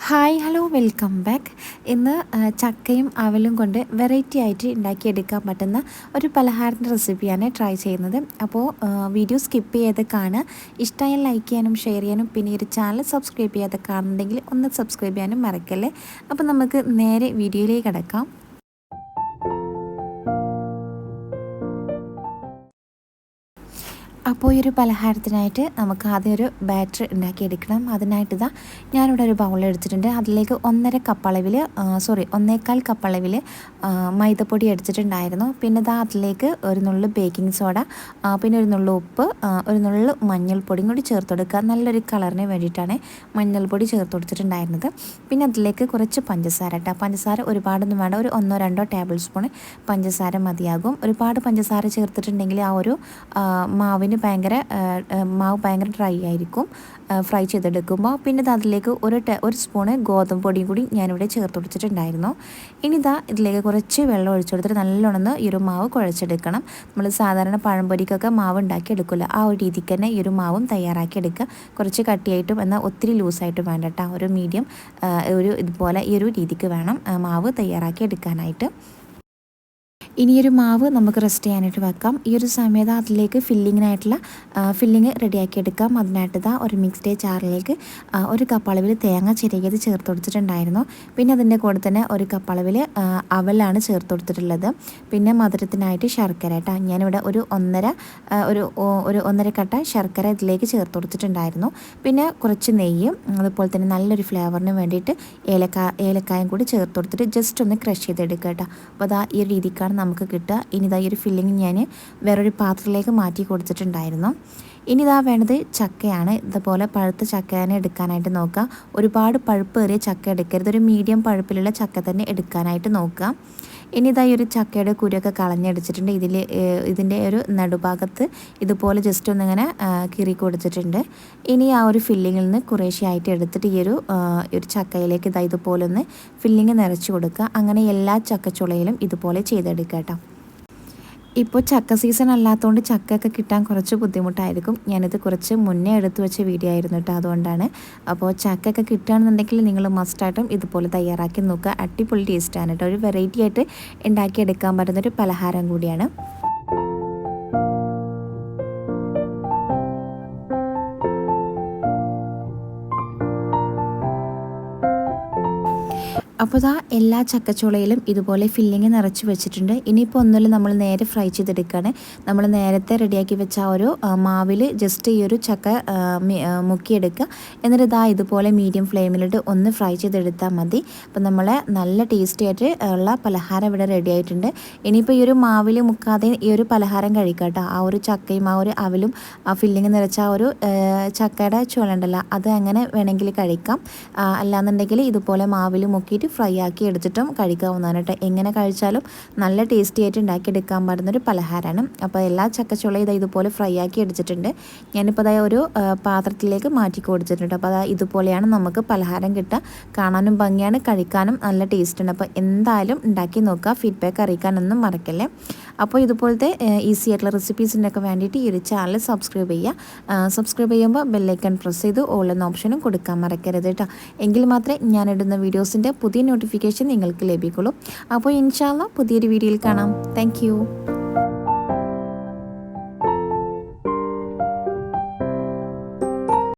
Hi hello welcome back ഇന്ന് ചക്കയും അവലും കൊണ്ട് വെറൈറ്റി ആയിട്ട് ഉണ്ടാക്കിയെടുക്കാൻ പറ്റുന്ന ഒരു പലഹാരത്തിന്റെ റെസിപ്പിയാണ് ട്രൈ ചെയ്യുന്നത്. അപ്പോൾ വീഡിയോ സ്കിപ്പ് ചെയ്ത് കാണുക. ഇഷ്ടമായ ലൈക്ക് ചെയ്യാനും ഷെയർ ചെയ്യാനും പിന്നെ ഒരു ചാനൽ സബ്സ്ക്രൈബ് ചെയ്യാതെ കാണുന്നുണ്ടെങ്കിൽ ഒന്ന് സബ്സ്ക്രൈബ് ചെയ്യാനും മറക്കല്ലേ? അപ്പോൾ നമുക്ക് നേരെ വീഡിയോയിലേക്ക് കിടക്കാം. അപ്പോൾ ഈ ഒരു പലഹാരത്തിനായിട്ട് നമുക്ക് ആദ്യം ഒരു ബാറ്റർ ഉണ്ടാക്കിയെടുക്കണം. അതിനായിട്ട് ഇതാ ഞാനിവിടെ ഒരു ബൗൾ എടുത്തിട്ടുണ്ട്. അതിലേക്ക് ഒന്നര കപ്പളവിൽ സോറി ഒന്നേക്കാൽ കപ്പളവിൽ മൈദപ്പൊടി എടുത്തിട്ടുണ്ടായിരുന്നു. പിന്നെ ഇതാ അതിലേക്ക് ഒരു നുള്ളു ബേക്കിംഗ് സോഡ പിന്നെ ഒരു നുള്ളു ഉപ്പ് ഒരു നുള്ളു മഞ്ഞൾപ്പൊടിയും കൂടി ചേർത്ത് കൊടുക്കുക. നല്ലൊരു കളറിന് വേണ്ടിയിട്ടാണ് മഞ്ഞൾപ്പൊടി ചേർത്ത് കൊടുത്തിട്ടുണ്ടായിരുന്നത്. പിന്നെ അതിലേക്ക് കുറച്ച് പഞ്ചസാര കേട്ടോ പഞ്ചസാര ഒരുപാടൊന്നും വേണ്ട. ഒരു ഒന്നോ രണ്ടോ ടേബിൾ സ്പൂൺ പഞ്ചസാര മതിയാകും. ഒരുപാട് പഞ്ചസാര ചേർത്തിട്ടുണ്ടെങ്കിൽ ആ ഒരു മാവിന് അതിന് ഭയങ്കര മാവ് ഭയങ്കര ഡ്രൈ ആയിരിക്കും. ഫ്രൈ ചെയ്തെടുക്കുമ്പോൾ പിന്നെ അതിലേക്ക് ഒരു ഒരു സ്പൂണ് ഗോതമ്പ് പൊടിയും കൂടി ഞാനിവിടെ ചേർത്ത് കൊടുത്തിട്ടുണ്ടായിരുന്നു ഇനി ഇതാ ഇതിലേക്ക് കുറച്ച് വെള്ളം ഒഴിച്ചു കൊടുത്തിട്ട് നല്ലോണം ഈ ഒരു മാവ് കുഴച്ചെടുക്കണം. നമ്മൾ സാധാരണ പഴംപൊരിക്കൊക്കെ മാവ് ഉണ്ടാക്കി എടുക്കില്ല ആ ഒരു രീതിക്ക് തന്നെ ഈ ഒരു മാവും തയ്യാറാക്കി എടുക്കുക കുറച്ച് കട്ടിയായിട്ടും എന്നാൽ ഒത്തിരി ലൂസായിട്ടും വേണ്ട കേട്ടോ ഒരു മീഡിയം ഒരു ഇതുപോലെ ഈ ഒരു രീതിക്ക് വേണം മാവ് തയ്യാറാക്കി എടുക്കാനായിട്ട് ഇനിയൊരു മാവ് നമുക്ക് റെസ്റ്റ് ചെയ്യാനായിട്ട് വെക്കാം. ഈ ഒരു സമയത്ത് അതിലേക്ക് ഫില്ലിങ്ങിനായിട്ടുള്ള ഫില്ലിങ് റെഡിയാക്കി എടുക്കാം. അതിനായിട്ട് ഇതാ ഒരു മിക്സ്ഡ് ചാറിലേക്ക് ഒരു കപ്പളവിൽ തേങ്ങ ചിരകിയത് ചേർത്ത് കൊടുത്തിട്ടുണ്ടായിരുന്നു. പിന്നെ അതിന്റെ കൂടെ തന്നെ ഒരു കപ്പളവിൽ അവലാണ് ചേർത്ത് കൊടുത്തിട്ടുള്ളത്. പിന്നെ മധുരത്തിനായിട്ട് ശർക്കര കേട്ടോ ഞാനിവിടെ ഒരു ഒന്നര ഒരു ഒരു ഒന്നര കട്ട ശർക്കര ഇതിലേക്ക് ചേർത്ത് കൊടുത്തിട്ടുണ്ടായിരുന്നു. പിന്നെ കുറച്ച് നെയ്യും അതുപോലെ തന്നെ നല്ലൊരു ഫ്ലേവറിന് വേണ്ടിയിട്ട് ഏലക്ക ഏലക്കായും കൂടി ചേർത്ത് കൊടുത്തിട്ട് ജസ്റ്റ് ഒന്ന് ക്രഷ് ചെയ്തെടുക്കുക കേട്ടോ അപ്പോൾ അതാ ഈ രീതിക്കാണ് നമുക്ക് കിട്ടുക. ഇനി ഇതാ ഈ ഒരു ഫില്ലിങ് ഞാൻ വേറൊരു പാത്രത്തിലേക്ക് മാറ്റി കൊടുത്തിട്ടുണ്ടായിരുന്നു. ഇനി ഇതാ വേണ്ടത് ചക്കയാണ്. ഇതുപോലെ പഴുത്ത ചക്കയാണ് എടുക്കാനായിട്ട് നോക്കുക. ഒരുപാട് പഴുപ്പ് പഴുപ്പേറിയ ചക്ക എടുക്കരുത്. ഒരു മീഡിയം പഴുപ്പിലുള്ള ചക്ക തന്നെ എടുക്കാനായിട്ട് നോക്കുക. ഇനി ഒരു ചക്കയുടെ കുരൊക്കെ കളഞ്ഞടിച്ചിട്ടുണ്ട്. ഇതിൽ ഇതിന്റെ ഒരു നടുഭാഗത്ത് ഇതുപോലെ ജസ്റ്റ് ഒന്നിങ്ങനെ കീറി കൊടുത്തിട്ടുണ്ട്. ഇനി ആ ഒരു ഫില്ലിങ്ങിൽ നിന്ന് കുറേശ്ശെയായിട്ട് എടുത്തിട്ട് ഈ ഒരു ഒരു ചക്കയിലേക്ക് ഇതായി ഇതുപോലെ ഒന്ന് ഫില്ലിങ് നിറച്ച് കൊടുക്കുക. അങ്ങനെ എല്ലാ ചക്കച്ചുളയിലും ഇതുപോലെ ചെയ്തെടുക്കുക കേട്ടോ. ഇപ്പോൾ ചക്ക സീസൺ അല്ലാത്തതുകൊണ്ട് ചക്കയൊക്കെ കിട്ടാൻ കുറച്ച് ബുദ്ധിമുട്ടായിരിക്കും. ഞാനിത് കുറച്ച് മുന്നേ എടുത്തു വെച്ച വീഡിയോ ആയിരുന്നു കേട്ടോ അതുകൊണ്ടാണ്. അപ്പോൾ ചക്കയൊക്കെ കിട്ടുകയാണെന്നുണ്ടെങ്കിൽ നിങ്ങൾ മസ്റ്റായിട്ടും ഇതുപോലെ തയ്യാറാക്കി നോക്കുക. അടിപൊളി ടേസ്റ്റാണ് കേട്ടോ ഒരു വെറൈറ്റി ആയിട്ട് ഉണ്ടാക്കിയെടുക്കാൻ പറ്റുന്നൊരു പലഹാരം കൂടിയാണ്. അപ്പോൾ ഇതാ എല്ലാ ചക്കച്ചുളയിലും ഇതുപോലെ ഫില്ലിങ് നിറച്ച് വെച്ചിട്ടുണ്ട്. ഇനിയിപ്പോൾ ഒന്നുമില്ല നമ്മൾ നേരെ ഫ്രൈ ചെയ്തെടുക്കുകയാണ് നമ്മൾ നേരത്തെ റെഡിയാക്കി വെച്ച ആ ഒരു മാവിൽ ജസ്റ്റ് ഈ ഒരു ചക്ക മുക്കിയെടുക്കുക. എന്നിട്ട് ഇതാ ഇതുപോലെ മീഡിയം ഫ്ലെയിമിലിട്ട് ഒന്ന് ഫ്രൈ ചെയ്തെടുത്താൽ മതി. അപ്പോൾ നമ്മളെ നല്ല ടേസ്റ്റി ആയിട്ട് ഉള്ള പലഹാരം ഇവിടെ റെഡി ആയിട്ടുണ്ട്. ഇനിയിപ്പോൾ ഈ ഒരു മാവിൽ മുക്കാതെ ഈ ഒരു പലഹാരം കഴിക്കാം കേട്ടോ. ആ ഒരു ചക്കയും ആ ഒരു അവലും ആ ഫില്ലിങ് നിറച്ച ആ ഒരു ചക്കയുടെ ചുളണ്ടല്ലോ അത് അങ്ങനെ വേണമെങ്കിൽ കഴിക്കാം. അല്ലാന്നുണ്ടെങ്കിൽ ഇതുപോലെ മാവിൽ മുക്കിയിട്ട് ഫ്രൈ ആക്കി എടുത്തിട്ടും കഴിക്കാവുന്നതാണ് കേട്ടോ. എങ്ങനെ കഴിച്ചാലും നല്ല ടേസ്റ്റി ആയിട്ട് ഉണ്ടാക്കിയെടുക്കാൻ പറ്റുന്നൊരു പലഹാരമാണ്. അപ്പോൾ എല്ലാ ചക്കച്ചുളയും ഇതാ ഇതുപോലെ ഫ്രൈ ആക്കി എടുത്തിട്ടുണ്ട്. ഞാനിപ്പോൾ അതായത് ഒരു പാത്രത്തിലേക്ക് മാറ്റി കൊടുത്തിട്ടുണ്ട്. അപ്പോൾ അതായത് ഇതുപോലെയാണ് നമുക്ക് പലഹാരം കിട്ടുക. കാണാനും ഭംഗിയാണ് കഴിക്കാനും നല്ല ടേസ്റ്റ് ഉണ്ട് അപ്പോൾ എന്തായാലും ഉണ്ടാക്കി നോക്കുക. ഫീഡ്ബാക്ക് അറിയിക്കാനൊന്നും മറക്കല്ലേ. അപ്പോൾ ഇതുപോലത്തെ ഈസി ആയിട്ടുള്ള റെസിപ്പീസിന്റെ ഒക്കെ വേണ്ടിയിട്ട് ഈ ഒരു ചാനൽ സബ്സ്ക്രൈബ് ചെയ്യുക. സബ്സ്ക്രൈബ് ചെയ്യുമ്പോൾ ബെല്ലൈക്കൺ പ്രസ് ചെയ്ത് ഓൾ എന്ന ഓപ്ഷനും കൊടുക്കാൻ മറക്കരുത് കേട്ടോ. എങ്കിൽ മാത്രമേ ഞാനിടുന്ന വീഡിയോസിന്റെ പുതിയ നോട്ടിഫിക്കേഷൻ നിങ്ങൾക്ക് ലഭിക്കുള്ളൂ. അപ്പോൾ ഇൻഷാല്ല പുതിയൊരു വീഡിയോയിൽ കാണാം. താങ്ക്